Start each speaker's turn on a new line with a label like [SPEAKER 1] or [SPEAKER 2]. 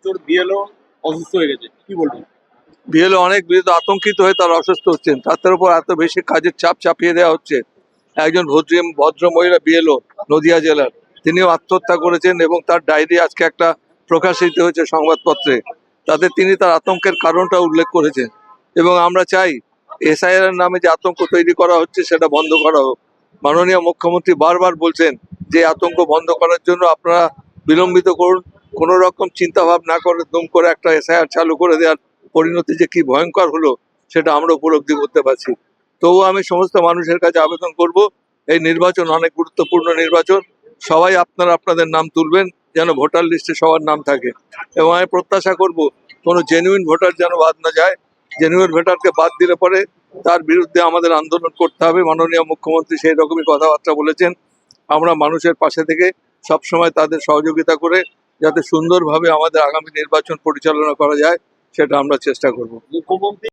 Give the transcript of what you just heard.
[SPEAKER 1] Silchar BLO অসুস্থ হয়ে গেছে। কি বলবেন?
[SPEAKER 2] বিএলও অনেক বিরুদ্ধে আতঙ্কিত হয়ে তারা অসুস্থ হচ্ছেন। তাদের উপর এত বেশি কাজের চাপ চাপিয়ে দেওয়া হচ্ছে। একজন ভদ্র ভদ্র মহিলা বিএলও নদিয়া জেলার। তিনিও আত্মহত্যা করেছেন এবং তার ডায়েরি আজকে একটা প্রকাশিত হয়েছে সংবাদপত্রে। তাতে তিনি তার আতঙ্কের কারণটা উল্লেখ করেছেন। এবং আমরা চাই এসআইআর নামে যে আতঙ্ক তৈরি করা হচ্ছে সেটা বন্ধ করা হোক। মাননীয় মুখ্যমন্ত্রী বারবার বলছেন যে আতঙ্ক বন্ধ করার জন্য আপনারা বিলম্বিত করুন। কোনো রকম চিন্তা ভাব না করে দুম করে একটা এসআইআর চালু করে দেওয়ার পরিণতি যে কি ভয়ঙ্কর হলো, সেটা আমরা উপলব্ধি করতে পারছি। তবুও আমি সমস্ত মানুষের কাছে আবেদন করব, এই নির্বাচন অনেক গুরুত্বপূর্ণ নির্বাচন। সবাই আপনারা আপনাদের নাম তুলবেন, যেন ভোটার লিস্টে সবার নাম থাকে। এবং আমি প্রত্যাশা করব, কোনো জেনুইন ভোটার যেন বাদ না যায়। জেনুইন ভোটারকে বাদ দিলে পরে তার বিরুদ্ধে আমাদের আন্দোলন করতে হবে। মাননীয় মুখ্যমন্ত্রী সেই রকমই কথাবার্তা বলেছেন। আমরা মানুষের পাশে থেকে সবসময় তাদের সহযোগিতা করে যাতে সুন্দরভাবে আমাদের আগামী নির্বাচন পরিচালনা করা যায় সেটা আমরা চেষ্টা করব।
[SPEAKER 1] মুখ্যমন্ত্রী